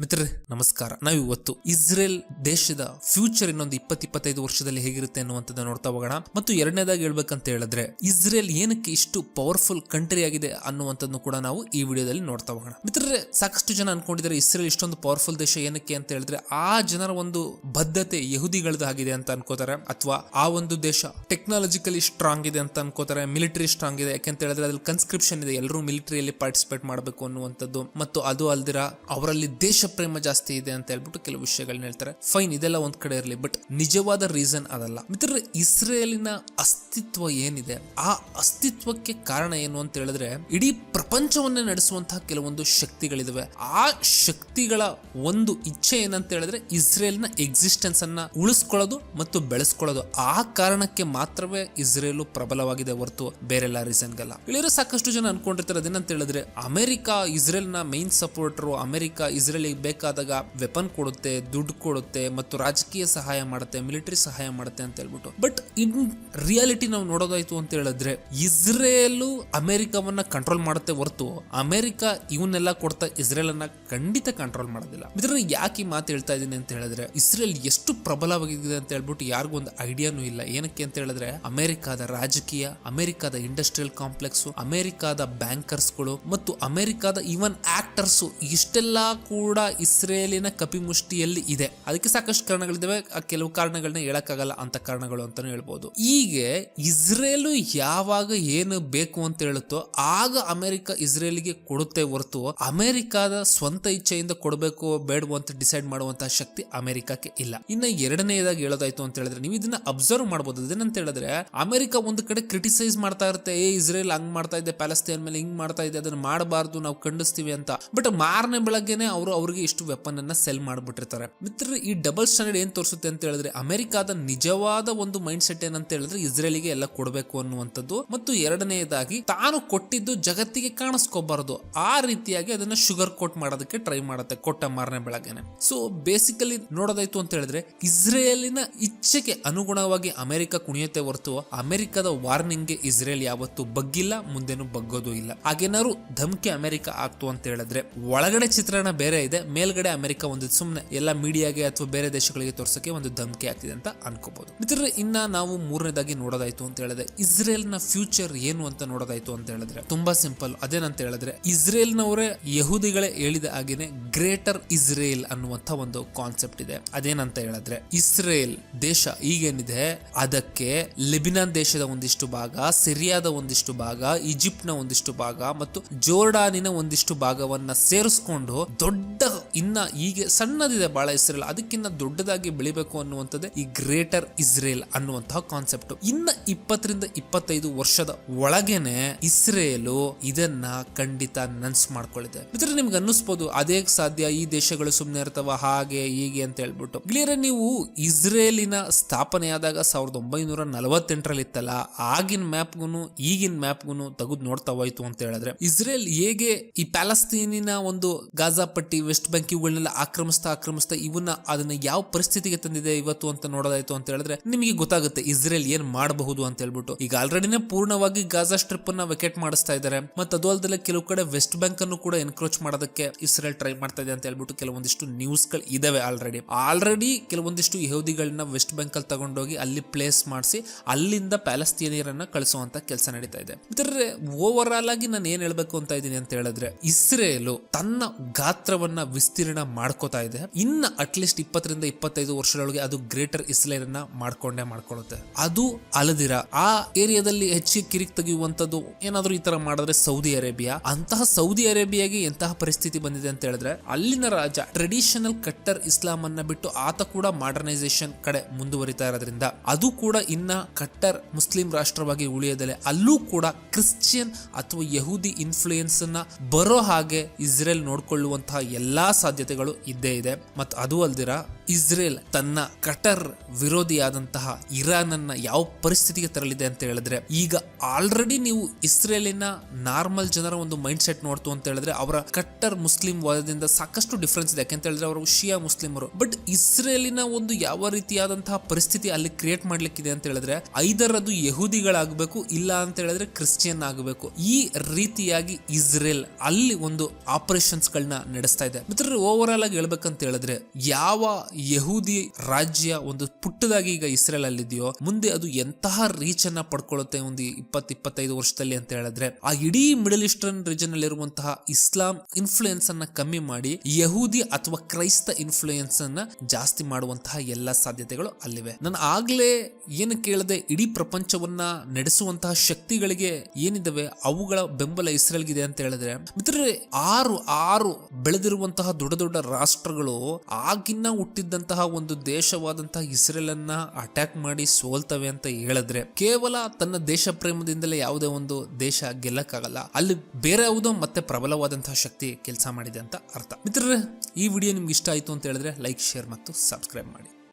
ಮಿತ್ರರೇ, ನಮಸ್ಕಾರ. ನಾವು ಇವತ್ತು ಇಸ್ರೇಲ್ ದೇಶದ ಫ್ಯೂಚರ್ ಇನ್ನೊಂದು ಇಪ್ಪತ್ ಇಪ್ಪತ್ತೈದು ವರ್ಷದಲ್ಲಿ ಹೇಗಿರುತ್ತೆ ಅನ್ನುವಂಥದ್ದು ನೋಡ್ತಾ ಹೋಗೋಣ. ಮತ್ತು ಎರಡನೇದಾಗಿ ಹೇಳ್ಬೇಕಂತ ಹೇಳಿದ್ರೆ, ಇಸ್ರೇಲ್ ಏನಕ್ಕೆ ಇಷ್ಟು ಪವರ್ಫುಲ್ ಕಂಟ್ರಿ ಆಗಿದೆ ಅನ್ನುವಂಥದ್ದು ಕೂಡ ನಾವು ಈ ವಿಡಿಯೋದಲ್ಲಿ ನೋಡ್ತಾ ಹೋಗೋಣ. ಮಿತ್ರರೇ, ಸಾಕಷ್ಟು ಜನ ಅನ್ಕೊಂಡಿದ್ದಾರೆ ಇಸ್ರೇಲ್ ಇಷ್ಟೊಂದು ಪವರ್ಫುಲ್ ದೇಶ ಏನಕ್ಕೆ ಅಂತ ಹೇಳಿದ್ರೆ, ಆ ಜನರ ಒಂದು ಬದ್ಧತೆ ಯಹುದಿಗಳದ್ದು ಆಗಿದೆ ಅಂತ ಅನ್ಕೋತಾರೆ. ಅಥವಾ ಆ ಒಂದು ದೇಶ ಟೆಕ್ನಾಲಜಿಕಲಿ ಸ್ಟ್ರಾಂಗ್ ಇದೆ ಅಂತ ಅನ್ಕೋತಾರೆ ಮಿಲಿಟರಿ ಸ್ಟ್ರಾಂಗ್ ಇದೆ. ಯಾಕೆಂತ ಹೇಳಿದ್ರೆ, ಅದ್ರಲ್ಲಿ ಕನ್ಸ್ಕ್ರಿಪ್ಷನ್ ಇದೆ. ಎಲ್ಲರೂ ಮಿಲಿಟರಿಯಲ್ಲಿ ಪಾರ್ಟಿಸಿಪೇಟ್ ಮಾಡಬೇಕು ಅನ್ನುವಂಥದ್ದು. ಮತ್ತು ಅದು ಅಲ್ದಿರ, ಅವರಲ್ಲಿ ದೇಶ ಪ್ರೇಮ ಜಾಸ್ತಿ ಇದೆ ಅಂತ ಹೇಳ್ಬಿಟ್ಟು ಕೆಲವು ವಿಷಯಗಳನ್ನ ಹೇಳ್ತಾರೆ. ಫೈನ್ ಇದೆಲ್ಲ ಒಂದ್ ಕಡೆ ಇರಲಿ ಬಟ್ ನಿಜವಾದ ರೀಸನ್ ಅದಲ್ಲ. ಮಿತ್ರ ಇಸ್ರೇಲಿನ ಅಸ್ತಿತ್ವ ಏನಿದೆ? ಆ ಅಸ್ತಿತ್ವಕ್ಕೆ ಕಾರಣ ಏನು ಅಂತ ಹೇಳಿದ್ರೆ, ಇಡೀ ಪ್ರಪಂಚವನ್ನೇ ನಡೆಸುವಂತಹ ಕೆಲವೊಂದು ಶಕ್ತಿಗಳಿದಾವೆ. ಆ ಶಕ್ತಿಗಳ ಒಂದು ಇಚ್ಛೆ ಏನಂತ ಹೇಳಿದ್ರೆ, ಇಸ್ರೇಲ್ನ ಎಕ್ಸಿಸ್ಟೆನ್ಸ್ ಅನ್ನ ಉಳಿಸ್ಕೊಳ್ಳೋದು ಮತ್ತು ಬೆಳೆಸ್ಕೊಳ್ಳೋದು. ಆ ಕಾರಣಕ್ಕೆ ಮಾತ್ರವೇ ಇಸ್ರೇಲು ಪ್ರಬಲವಾಗಿದೆ ಹೊರತು ಬೇರೆಲ್ಲ ರೀಸನ್ಗೆಲ್ಲ ಇಳಿರೋ ಸಾಕಷ್ಟು ಜನ ಅನ್ಕೊಂಡಿರ್ತಾರೆ. ಅದೇನಂತ ಹೇಳಿದ್ರೆ, ಅಮೆರಿಕ, ಇಸ್ರೇಲ್ನ ಮೈನ್ ಸಪೋರ್ಟರು ಅಮೆರಿಕ, ಇಸ್ರೇಲಿಗೆ ಬೇಕಾದಾಗ ವೆಪನ್ ಕೊಡುತ್ತೆ, ದುಡ್ಡು ಕೊಡುತ್ತೆ ಮತ್ತು ರಾಜಕೀಯ ಸಹಾಯ ಮಾಡುತ್ತೆ ಮಿಲಿಟರಿ ಸಹಾಯ ಮಾಡುತ್ತೆ ಅಂತ ಹೇಳ್ಬಿಟ್ಟು. ಬಟ್ ಇನ್ ರಿಯಾಲಿಟಿ ನಾವು ನೋಡೋದಾಯ್ತು ಅಂತ ಹೇಳಿದ್ರೆ, ಇಸ್ರೇಲು ಅಮೆರಿಕವನ್ನ ಕಂಟ್ರೋಲ್ ಮಾಡುತ್ತೆ ಹೊರತು ಅಮೆರಿಕ ಇವನ್ನೆಲ್ಲ ಕೊಡ್ತಾ ಇಸ್ರೇಲ್ ಅನ್ನ ಖಂಡಿತ ಕಂಟ್ರೋಲ್ ಮಾಡೋದಿಲ್ಲ. ಇದ್ರ ಯಾಕೆ ಈ ಮಾತು ಹೇಳ್ತಾ ಇದ್ದೀನಿ ಅಂತ ಹೇಳಿದ್ರೆ, ಇಸ್ರೇಲ್ ಎಷ್ಟು ಪ್ರಬಲವಾಗಿದೆ ಅಂತ ಹೇಳ್ಬಿಟ್ಟು ಯಾರಿಗೂ ಒಂದು ಐಡಿಯಾನು ಇಲ್ಲ. ಏನಕ್ಕೆ ಅಂತ ಹೇಳಿದ್ರೆ, ಅಮೆರಿಕಾದ ರಾಜಕೀಯ, ಅಮೆರಿಕಾದ ಇಂಡಸ್ಟ್ರಿಯಲ್ ಕಾಂಪ್ಲೆಕ್ಸ್ ಅಮೆರಿಕಾದ ಬ್ಯಾಂಕರ್ಸ್ಗಳು ಮತ್ತು ಅಮೆರಿಕಾದ ಈವನ್ ಆಕ್ಟರ್ಸ್ ಇಷ್ಟೆಲ್ಲ ಕೂಡ ಇಸ್ರೇಲಿನ ಕಪಿಮುಷ್ಟಿಯಲ್ಲಿ ಇದೆ. ಅದಕ್ಕೆ ಸಾಕಷ್ಟು ಕಾರಣಗಳಿದ್ದಾವೆ. ಆ ಕೆಲವು ಕಾರಣಗಳನ್ನ ಹೇಳಕ್ಕಾಗಲ್ಲ ಅಂತ ಕಾರಣಗಳು ಅಂತಾನು ಹೇಳ್ಬೋದು. ಹೀಗೆ ಇಸ್ರೇಲು ಯಾವಾಗ ಏನು ಬೇಕು ಅಂತ ಹೇಳುತ್ತೋ ಆಗ ಅಮೆರಿಕ ಇಸ್ರೇಲಿಗೆ ಕೊಡುತ್ತೆ ಹೊರತು ಅಮೆರಿಕದ ಸ್ವಂತ ಇಚ್ಛೆಯಿಂದ ಕೊಡಬೇಕು, ಬೇಡವು ಅಂತ ಡಿಸೈಡ್ ಮಾಡುವಂತಹ ಶಕ್ತಿ ಅಮೆರಿಕಕ್ಕೆ ಇಲ್ಲ. ಇನ್ನ ಎರಡನೇದಾಗಿ ಹೇಳೋದಾಯ್ತು ಅಂತ ಹೇಳಿದ್ರೆ, ನೀವು ಇದನ್ನ ಅಬ್ಸರ್ವ್ ಮಾಡಬಹುದು ಅದೇನಂತ ಹೇಳಿದ್ರೆ, ಅಮೆರಿಕ ಒಂದು ಕಡೆ ಕ್ರಿಟಿಸೈಸ್ ಮಾಡ್ತಾ ಇರುತ್ತೆ, ಏ, ಇಸ್ರೇಲ್ ಹಂಗ್ ಮಾಡ್ತಾ ಇದೆ ಪ್ಯಾಲೆಸ್ತೇನ್ ಮೇಲೆ ಹಿಂಗ್ ಮಾಡ್ತಾ ಇದೆ, ಅದನ್ನ ಮಾಡಬಾರ್ದು, ನಾವು ಖಂಡಿಸ್ತೀವಿ ಅಂತ. ಬಟ್ ಮಾರನೇ ಬೆಳಗ್ಗೆನೆ ಅವರು ಅವ್ರಿಗೆ ಇಷ್ಟು ವೆಪನ್ ಅನ್ನ ಸೆಲ್ ಮಾಡ್ಬಿಟ್ಟಿರ್ತಾರೆ. ಮಿತ್ರ ಈ ಡಬಲ್ ಸ್ಟ್ಯಾಂಡರ್ಡ್ ಏನ್ ತೋರಿಸುತ್ತೆ ಅಂತ ಹೇಳಿದ್ರೆ, ಅಮೆರಿಕಾದ ನಿಜವಾದ ಒಂದು ಮೈಂಡ್ ಸೆಟ್ ಏನಂತ ಹೇಳಿದ್ರೆ, ಇಸ್ರೇಲಿಗೆ ಎಲ್ಲ ಕೊಡಬೇಕು ಅನ್ನುವಂಥದ್ದು. ಮತ್ತು ಎರಡನೆಯದಾಗಿ, ತಾನು ಕೊಟ್ಟಿದ್ದು ಜಗತ್ತಿಗೆ ಕಾಣಿಸ್ಕೋಬಾರದು. ಆ ರೀತಿಯಾಗಿ ಅದನ್ನ ಶುಗರ್ ಕೋಟ್ ಮಾಡೋದಕ್ಕೆ ಟ್ರೈ ಮಾಡುತ್ತೆ ಕೊಟ್ಟ ಮಾರನೇ ಬೆಳಗ್ಗೆನೆ. ಸೊ ಬೇಸಿಕಲಿ ನೋಡೋದಾಯ್ತು ಅಂತ ಹೇಳಿದ್ರೆ, ಇಸ್ರೇಲಿನ ಇಚ್ಛೆಗೆ ಅನುಗುಣವಾಗಿ ಅಮೆರಿಕ ಕುಣಿಯುತ್ತೆ ಹೊರತು, ಅಮೆರಿಕದ ವಾರ್ನಿಂಗ್ಗೆ ಇಸ್ರೇಲ್ ಯಾವತ್ತು ಬಗ್ಗಿಲ್ಲ, ಮುಂದೆನೂ ಬಗ್ಗೋದು ಇಲ್ಲ. ಹಾಗೇನಾದ್ರು ಧಮ್ಕಿ ಅಮೆರಿಕ ಆಗ್ತು ಅಂತ ಹೇಳಿದ್ರೆ, ಒಳಗಡೆ ಚಿತ್ರಣ ಬೇರೆ ಇದೆ ಮೇಲ್ಗಡೆ ಅಮೆರಿಕ ಒಂದು ಸುಮ್ಮನೆ ಎಲ್ಲ ಮೀಡಿಯಾಗೆ ಅಥವಾ ಬೇರೆ ದೇಶಗಳಿಗೆ ತೋರ್ಸಕ್ಕೆ ಒಂದು ಧಮಕಿ ಆಗ್ತಿದೆ ಅಂತ ಅನ್ಕೋಬಹುದು ಮಿತ್ರರೇ, ಇನ್ನ ನಾವು ಮೂರನೇದಾಗಿ ನೋಡೋದಾಯ್ತು ಅಂತ ಹೇಳಿದ್ರೆ ಇಸ್ರೇಲ್ನ ಫ್ಯೂಚರ್ ಏನು ಅಂತ ನೋಡೋದಾಯ್ತು ಅಂತ ಹೇಳಿದ್ರೆ, ತುಂಬಾ ಸಿಂಪಲ್. ಅದೇನಂತ ಹೇಳಿದ್ರೆ ಇಸ್ರೇಲ್ ನವರೇ ಯಹೂದಿಗಳೇ ಹೇಳಿದ ಹಾಗೇನೆ ಗ್ರೇಟರ್ ಇಸ್ರೇಲ್ ಅನ್ನುವಂತ ಒಂದು ಕಾನ್ಸೆಪ್ಟ್ ಇದೆ. ಅದೇನಂತ ಹೇಳಿದ್ರೆ, ಇಸ್ರೇಲ್ ದೇಶ ಈಗೇನಿದೆ, ಅದಕ್ಕೆ ಲೆಬಿನಾನ್ ದೇಶದ ಒಂದಿಷ್ಟು ಭಾಗ, ಸಿರಿಯಾದ ಒಂದಿಷ್ಟು ಭಾಗ ಈಜಿಪ್ಟ್ನ ಒಂದಿಷ್ಟು ಭಾಗ ಮತ್ತು ಜೋರ್ಡಾನಿನ ಒಂದಿಷ್ಟು ಭಾಗವನ್ನ ಸೇರಿಸ್ಕೊಂಡು ದೊಡ್ಡ ಇನ್ನ ಹೀಗೆ ಸಣ್ಣದಿದೆ ಬಹಳ ಇಸ್ರೇಲ್ ಅದಕ್ಕಿಂತ ದೊಡ್ಡದಾಗಿ ಬೆಳಿಬೇಕು ಅನ್ನುವಂಥದ್ದೇ ಈ ಗ್ರೇಟರ್ ಇಸ್ರೇಲ್ ಅನ್ನುವಂತಹ ಕಾನ್ಸೆಪ್ಟ್ ಇನ್ನ ಇಪ್ಪತ್ತರಿಂದ ಇಪ್ಪತ್ತೈದು ವರ್ಷದ ಒಳಗೇನೆ ಇಸ್ರೇಲು ಇದನ್ನ ಖಂಡಿತ ನನ್ಸ್ ಮಾಡ್ಕೊಳ್ಳಿದೆ ಮಿತ್ರ ನಿಮ್ಗೆ ಅನ್ನಿಸ್ಬೋದು, ಅದೇ ಸಾಧ್ಯ ಈ ದೇಶಗಳು ಸುಮ್ಮನೆ ಇರ್ತವ, ಹಾಗೆ ಹೀಗೆ ಅಂತ ಹೇಳ್ಬಿಟ್ಟು. ಕ್ಲಿಯರ್ ನೀವು ಇಸ್ರೇಲಿನ ಸ್ಥಾಪನೆಯಾದಾಗ ಸಾವಿರದ ಒಂಬೈನೂರ ನಲವತ್ತೆಂಟರಲ್ಲಿ ಇತ್ತಲ್ಲ ಆಗಿನ ಮ್ಯಾಪ್ಗೂ ಈಗಿನ ಮ್ಯಾಪ್ಗೂ ತೆಗೆದು ನೋಡ್ತಾ ಹೋಯ್ತು ಅಂತ ಹೇಳಿದ್ರೆ, ಇಸ್ರೇಲ್ ಹೇಗೆ ಈ ಪ್ಯಾಲಸ್ತೀನಿನ ಒಂದು ಗಾಜಾ ಪಟ್ಟಿ, ವೆಸ್ಟ್ ಬ್ಯಾಂಕ್ ಇವುಗಳನ್ನೆಲ್ಲ ಆಕ್ರಮಿಸ್ತಾ ಆಕ್ರಮಿಸ್ತಾ ಇವನ್ನ ಅದನ್ನ ಯಾವ ಪರಿಸ್ಥಿತಿಗೆ ತಂದಿದೆ ಇವತ್ತು ಅಂತ ನೋಡೋದಾಯ್ತು ಅಂತ ಹೇಳಿದ್ರೆ ನಿಮಗೆ ಗೊತ್ತಾಗುತ್ತೆ ಇಸ್ರೇಲ್ ಏನ್ ಮಾಡಬಹುದು ಅಂತ ಹೇಳ್ಬಿಟ್ಟು. ಈಗ ಆಲ್ರೆಡಿನೇ ಪೂರ್ಣವಾಗಿ ಗಾಜಾ ಸ್ಟ್ರಿಪ್ ಅನ್ನ ವೆಕೆಟ್ ಮಾಡಿಸ್ತಾ ಇದ್ದಾರೆ. ಮತ್ತೆ ಅದು ಅಲ್ಲದೆ ಕೆಲವು ಕಡೆ ವೆಸ್ಟ್ ಬ್ಯಾಂಕ್ ಅನ್ನು ಕೂಡ ಎನ್ಕ್ರೋಚ್ ಮಾಡೋದಕ್ಕೆ ಇಸ್ರೇಲ್ ಟ್ರೈ ಮಾಡ್ತಾ ಇದೆ ಅಂತ ಹೇಳ್ಬಿಟ್ಟು ಕೆಲವೊಂದಿಷ್ಟು ನ್ಯೂಸ್ಗಳು ಇದಾವೆ ಆಲ್ರೆಡಿ ಆಲ್ರೆಡಿ ಕೆಲವೊಂದಿಷ್ಟು ಯಹೋದಿಗಳನ್ನ ವೆಸ್ಟ್ ಬ್ಯಾಂಕ್ ಅಲ್ಲಿ ತಗೊಂಡೋಗಿ ಅಲ್ಲಿ ಪ್ಲೇಸ್ ಮಾಡಿಸಿ, ಅಲ್ಲಿಂದ ಪ್ಯಾಲೆಸ್ತೀನಿಯರನ್ನ ಕಳಿಸುವಂತ ಕೆಲಸ ನಡೀತಾ ಇದೆ. ಇದರ ಓವರ್ ಆಲ್ ಆಗಿ ನಾನು ಏನ್ ಹೇಳ್ಬೇಕು ಅಂತ ಇದ್ದೀನಿ ಅಂತ ಹೇಳಿದ್ರೆ, ಇಸ್ರೇಲು ತನ್ನ ಗಾತ್ರವನ್ನ ವಿಸ್ತೀರ್ಣ ಮಾಡ್ಕೋತಾ ಇದೆ. ಇನ್ನ ಅಟ್ಲೀಸ್ಟ್ ಇಪ್ಪತ್ತರಿಂದ ಇಪ್ಪತ್ತೈದು ವರ್ಷದೊಳಗೆ ಅದು ಗ್ರೇಟರ್ ಇಸ್ರೇಲ್ ಅನ್ನ ಮಾಡ್ಕೊಂಡೇ, ಮಾಡ್ಕೊಳ್ಳುತ್ತೆ. ಅದು ಅಲದಿರ. ಆ ಏರಿಯಾದಲ್ಲಿ ಹೆಚ್ಚಿಗೆ ಕಿರಿಕ್ ತೆಗೆಯುವಂತದ್ದು ಏನಾದ್ರೂ ಈ ತರ ಮಾಡಿದ್ರೆ ಸೌದಿ ಅರೇಬಿಯಾ ಅಂತಹ ಸೌದಿ ಅರೇಬಿಯಾಗೆ ಎಂತಹ ಪರಿಸ್ಥಿತಿ ಬಂದಿದೆ ಅಂತ ಹೇಳಿದ್ರೆ, ಅಲ್ಲಿನ ರಾಜ ಟ್ರೆಡಿಷನಲ್ ಕಟ್ಟರ್ ಇಸ್ಲಾಂ ಅನ್ನ ಬಿಟ್ಟು ಆತ ಕೂಡ ಮಾಡರ್ನೈಸೇಷನ್ ಕಡೆ ಮುಂದುವರಿತಾ ಇರೋದ್ರಿಂದ, ಅದು ಕೂಡ ಇನ್ನ ಕಟ್ಟರ್ ಮುಸ್ಲಿಂ ರಾಷ್ಟ್ರವಾಗಿ ಉಳಿಯೋದಲ್ಲೇ ಅಲ್ಲೂ ಕೂಡ ಕ್ರಿಶ್ಚಿಯನ್ ಅಥವಾ ಯಹೂದಿ ಇನ್ಫ್ಲೂಯೆನ್ಸ್ ಅನ್ನ ಬರೋ ಹಾಗೆ ಇಸ್ರೇಲ್ ನೋಡ್ಕೊಳ್ಳುವಂತಹ ಎಲ್ಲಾ ಸಾಧ್ಯತೆಗಳು ಇದ್ದೇ ಇದೆ. ಮತ್ತು ಅದು ಅಲ್ದಿರ ಇಸ್ರೇಲ್ ತನ್ನ ಕಟರ್ ವಿರೋಧಿಯಾದಂತಹ ಇರಾನ್ ಅನ್ನ ಯಾವ ಪರಿಸ್ಥಿತಿಗೆ ತರಲಿದೆ ಅಂತ ಹೇಳಿದ್ರೆ, ಈಗ ಆಲ್ರೆಡಿ ನೀವು ಇಸ್ರೇಲಿನ ನಾರ್ಮಲ್ ಜನರ ಒಂದು ಮೈಂಡ್ ಸೆಟ್ ನೋಡ್ತು ಅಂತ ಹೇಳಿದ್ರೆ, ಅವರ ಕಟ್ಟರ್ ಮುಸ್ಲಿಂ ವಾದದಿಂದ ಸಾಕಷ್ಟು ಡಿಫ್ರೆನ್ಸ್ ಇದೆ. ಯಾಕೆಂತ ಹೇಳಿದ್ರೆ, ಅವರು ಶಿಯಾ ಮುಸ್ಲಿಮರು. ಬಟ್ ಇಸ್ರೇಲಿನ ಒಂದು ಯಾವ ರೀತಿಯಾದಂತಹ ಪರಿಸ್ಥಿತಿ ಅಲ್ಲಿ ಕ್ರಿಯೇಟ್ ಮಾಡ್ಲಿಕ್ಕಿದೆ ಅಂತ ಹೇಳಿದ್ರೆ ಐದರ್ ಅದು ಯಹೂದಿಗಳಾಗಬೇಕು, ಇಲ್ಲ ಅಂತ ಹೇಳಿದ್ರೆ ಕ್ರಿಶ್ಚಿಯನ್ ಆಗಬೇಕು. ಈ ರೀತಿಯಾಗಿ ಇಸ್ರೇಲ್ ಅಲ್ಲಿ ಒಂದು ಆಪರೇಷನ್ಸ್ ಗಳನ್ನ ನಡೆಸ್ತಾ ಇದೆ. ಮಿತ್ರರು ಓವರ್ ಆಲ್ ಆಗಿ ಹೇಳ್ಬೇಕಂತ ಹೇಳಿದ್ರೆ, ಯಾವ ಯಹೂದಿ ರಾಜ್ಯ ಒಂದು ಪುಟ್ಟದಾಗಿ ಈಗ ಇಸ್ರೇಲ್ ಅಲ್ಲಿದೆಯೋ ಮುಂದೆ ಅದು ಎಂತಹ ರೀಚ್ ಅನ್ನ ಪಡ್ಕೊಳ್ಳುತ್ತೆ ಒಂದು ಇಪ್ಪತ್ ಇಪ್ಪತ್ತೈದು ವರ್ಷದಲ್ಲಿ ಅಂತ ಹೇಳಿದ್ರೆ, ಆ ಇಡೀ ಮಿಡಲ್ ಈಸ್ಟರ್ನ್ ರೀಜನ್ ಅಲ್ಲಿ ಇರುವಂತಹ ಇಸ್ಲಾಂ ಇನ್ಫ್ಲೂಯೆನ್ಸ್ ಅನ್ನ ಕಮ್ಮಿ ಮಾಡಿ, ಯಹೂದಿ ಅಥವಾ ಕ್ರೈಸ್ತ ಇನ್ಫ್ಲೂಯೆನ್ಸ್ ಅನ್ನ ಜಾಸ್ತಿ ಮಾಡುವಂತಹ ಎಲ್ಲ ಸಾಧ್ಯತೆಗಳು ಅಲ್ಲಿವೆ. ನಾನು ಆಗ್ಲೇ ಏನು ಕೇಳದೆ ಇಡೀ ಪ್ರಪಂಚವನ್ನ ನಡೆಸುವಂತಹ ಶಕ್ತಿಗಳಿಗೆ ಏನಿದಾವೆ, ಅವುಗಳ ಬೆಂಬಲ ಇಸ್ರೇಲ್ಗಿದೆ ಅಂತ ಹೇಳಿದ್ರೆ, ಮಿತ್ರರೇ, ಆರು ಆರು ಬೆಳೆದಿರುವಂತಹ ದೊಡ್ಡ ದೊಡ್ಡ ರಾಷ್ಟ್ರಗಳು ಆಗಿನ್ನ ಹುಟ್ಟಿದ್ದಂತಹ ಒಂದು ದೇಶವಾದಂತಹ ಇಸ್ರೇಲ್ ಅನ್ನ ಅಟ್ಯಾಕ್ ಮಾಡಿ ಸೋಲ್ತವೆ ಅಂತ ಹೇಳಿದ್ರೆ ಕೇವಲ ತನ್ನ ದೇಶ ಪ್ರೇಮದಿಂದಲೇ ಯಾವುದೇ ಒಂದು ದೇಶ ಗೆಲ್ಲಕ್ಕಾಗಲ್ಲ. ಅಲ್ಲಿ ಬೇರೆ ಯಾವುದೋ ಮತ್ತೆ ಪ್ರಬಲವಾದಂತಹ ಶಕ್ತಿ ಕೆಲಸ ಮಾಡಿದೆ ಅಂತ ಅರ್ಥ. ಮಿತ್ರರೇ, ಈ ವಿಡಿಯೋ ನಿಮ್ಗೆ ಇಷ್ಟ ಆಯ್ತು ಅಂತ ಹೇಳಿದ್ರೆ ಲೈಕ್ ಶೇರ್ ಮತ್ತು ಸಬ್ಸ್ಕ್ರೈಬ್ ಮಾಡಿ.